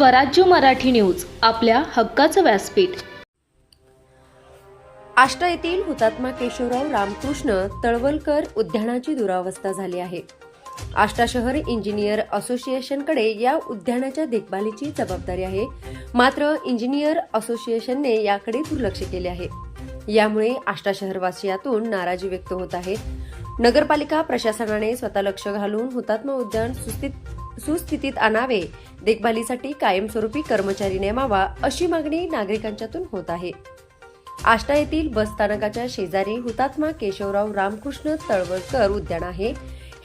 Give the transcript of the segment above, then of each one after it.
स्वराज्य मराठी न्यूज आपल्या हक्काचं व्यासपीठ. आष्टा येथील हुतात्मा केशवराव रामकृष्ण तळवलकर उद्यानाची दुरावस्था झाली आहे. आष्टा शहर इंजिनियर असोसिएशनकडे या उद्यानाच्या देखभालीची जबाबदारी आहे. मात्र इंजिनियर असोसिएशनने याकडे दुर्लक्ष केले आहे. यामुळे आष्टा शहरवासियातून नाराजी व्यक्त होत आहे. नगरपालिका प्रशासनाने स्वतः लक्ष घालून हुतात्मा उद्यान सुस्थित सुस्थितीत आणावे. देखभालीसाठी कायमस्वरूपी कर्मचारी नेमावा अशी मागणी नागरिकांच्यातून होत आहे. आष्टा येथील बस स्थानकाच्या शेजारी हुतात्मा केशवराव रामकृष्ण तळवळकर उद्यान आहे.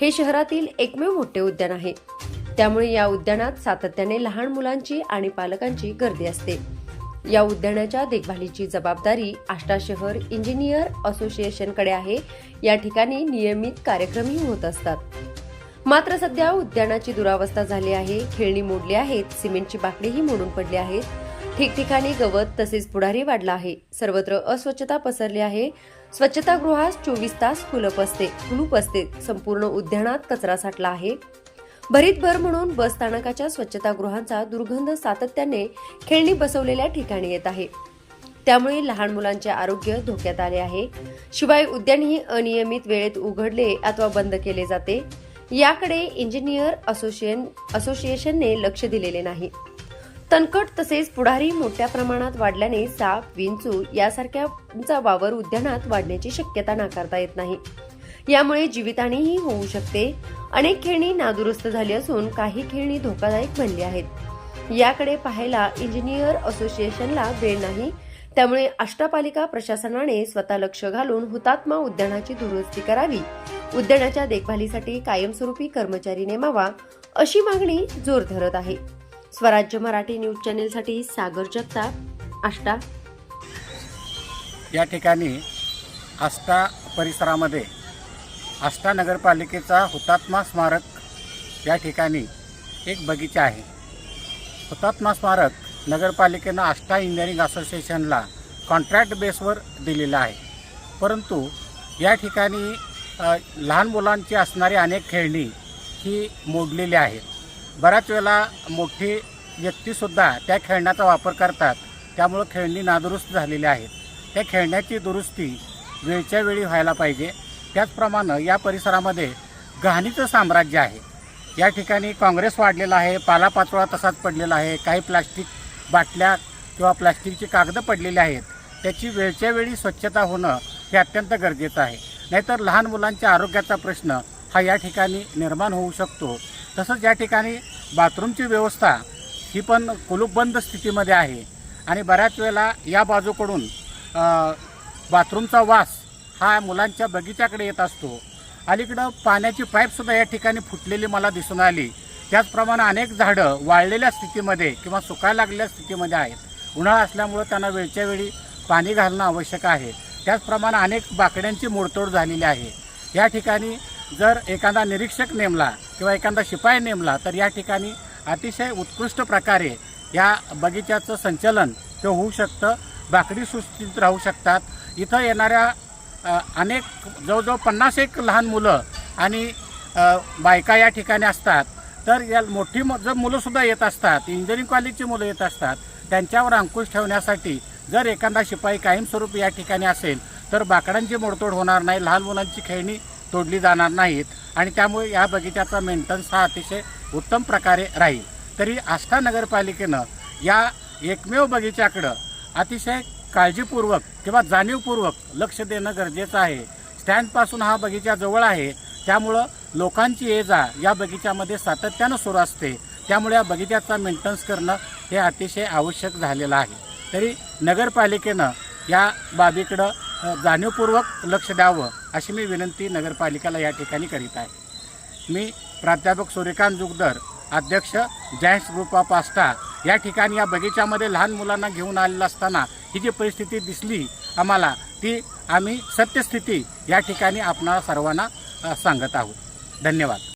हे शहरातील एकमेव मोठे उद्यान आहे. त्यामुळे या उद्यानात सातत्याने लहान मुलांची आणि पालकांची गर्दी असते. या उद्यानाच्या देखभालीची जबाबदारी आष्टा शहर इंजिनियर असोसिएशनकडे आहे. या ठिकाणी नियमित कार्यक्रमही होत असतात. मात्र सध्या उद्यानाची दुरावस्था झाली आहे. खेळणी मोडली आहेत. सिमेंटची बाकडीही मोडून पडली आहेत. ठिकठिकाणी गवत तसेच पुढारी वाढला आहे. सर्वत्र अस्वच्छता पसरली आहे. स्वच्छतागृहास चोवीस तास कुलप असते. कुलूप असते. संपूर्ण उद्यानात कचरा साठला आहे. भरीत भर म्हणून बस स्थानकाच्या स्वच्छतागृहांचा दुर्गंध सातत्याने खेळणी बसवलेल्या ठिकाणी येत आहे. त्यामुळे लहान मुलांचे आरोग्य धोक्यात आले आहे. शिवाय उद्यानही अनियमित वेळेत उघडले अथवा बंद केले जाते. याकडे इंजिनियर असोसिएशन असोसिएशनने लक्ष दिलेले नाही. तणकट तसेच पुढारी मोठ्या प्रमाणात वाढल्याने साप विंचू यासारख्या वावर उद्यानात वाढण्याची शक्यता नाकारता येत नाही. यामुळे जीवितहानीही होऊ शकते. अनेक खेळणी नादुरुस्त झाली असून काही खेळणी धोकादायक बनली आहेत. याकडे पाहायला इंजिनियर असोसिएशनला वेळ नाही. त्यामुळे अष्टपालिका प्रशासनाने स्वतः लक्ष घालून हुतात्मा उद्यानाची दुरुस्ती करावी उद्यानाच्या देखभालीसाठी कायमस्वरूपी कर्मचारी नेमावा अशी मागणी जोर धरत आहे. स्वराज्य मराठी न्यूज चॅनेलसाठी सागर जगताप आष्टा. या ठिकाणी आष्टा परिसरामध्ये आष्टा नगरपालिकेचा हुतात्मा स्मारक या ठिकाणी एक बगीचा आहे. हुतात्मा स्मारक नगरपालिकेनं आष्टा इंजिनिअरिंग असोसिएशनला कॉन्ट्रॅक्ट बेसवर दिलेलं आहे. परंतु या ठिकाणी लहान मुलांची असणारी अनेक खेळणी ही मोडलेली आहेत. बऱ्याच वेळेला मोठी व्यक्तीसुद्धा त्या खेळण्याचा वापर करतात. त्यामुळं खेळणी नादुरुस्त झालेली आहेत. त्या खेळण्याची दुरुस्ती वेळच्या वेळी व्हायला पाहिजे. त्याचप्रमाणे या परिसरामध्ये घाणीचं साम्राज्य आहे. या ठिकाणी काँग्रेस वाढलेला आहे पालापाचोळा तसाच पडलेला आहे काही प्लास्टिक बाटल्या किंवा प्लास्टिकची कागदं पडलेली आहेत. त्याची वेळच्या वेळी स्वच्छता होणं हे अत्यंत गरजेचं आहे. नाहीतर लहान मुलांच्या आरोग्याचा प्रश्न हा या ठिकाणी निर्माण होऊ शकतो. तसंच या ठिकाणी बाथरूमची व्यवस्था ही पण कुलूपबंद स्थितीमध्ये आहे. आणि बऱ्याच वेळेला या बाजूकडून बाथरूमचा वास हा मुलांच्या बगीच्याकडे येत असतो. अलीकडं पाण्याची पाईपसुद्धा या ठिकाणी फुटलेली मला दिसून आली. त्याचप्रमाणे अनेक झाडं वाळलेल्या स्थितीमध्ये किंवा सुकायला लागलेल्या स्थितीमध्ये आहेत. उन्हाळा असल्यामुळं त्यांना वेळच्या वेळी पाणी घालणं आवश्यक आहे. त्याचप्रमाणे अनेक बाकड्यांची मोडतोड झालेली आहे. या ठिकाणी जर एखादा निरीक्षक नेमला किंवा एखादा शिपाई नेमला तर या ठिकाणी अतिशय उत्कृष्ट प्रकारे या बगीच्याचं संचलन ते होऊ शकतं. बाकडी सुस्थित राहू शकतात. इथं येणाऱ्या अनेक जवळजवळ पन्नास एक लहान मुलं आणि बायका या ठिकाणी असतात. तर या मोठी म- जर मुलंसुद्धा येत असतात इंजिनिअरिंग कॉलेजची मुलं येत असतात त्यांच्यावर अंकुश ठेवण्यासाठी जर एखादा शिपाई कायमस्वरूपी या ठिकाणी असेल तर बाकडांची मोडतोड होणार नाही लहान मुलांची खेळणी तोडली जाणार नाहीत आणि त्यामुळे या बगीचाचा मेंटेनन्स हा अतिशय उत्तम प्रकारे राहील. तरी आष्टा नगरपालिकेनं या एकमेव बगीच्याकडं अतिशय काळजीपूर्वक किंवा जाणीवपूर्वक लक्ष देणं गरजेचं आहे. स्टँडपासून हा बगीचा जवळ आहे. त्यामुळं लोकांची ये जा या बगीच्यामध्ये सातत्यानं सुरू असते. त्यामुळे या बगीच्याचा मेंटेनन्स करणं हे अतिशय आवश्यक झालेलं आहे. तरी नगरपालिकेनं या बाबीकडं जाणीवपूर्वक लक्ष द्यावं अशी मी विनंती नगरपालिकेला या ठिकाणी करीत आहे. मी प्राध्यापक सूर्यकांत जुगदर अध्यक्ष जायंट्स ग्रुप ऑफ आस्था या ठिकाणी या बगीच्यामध्ये लहान मुलांना घेऊन आलेलं असताना ही जी परिस्थिती दिसली आम्हाला ती आम्ही सत्यस्थिती या ठिकाणी आपणा सर्वांना सांगत आहोत. धन्यवाद.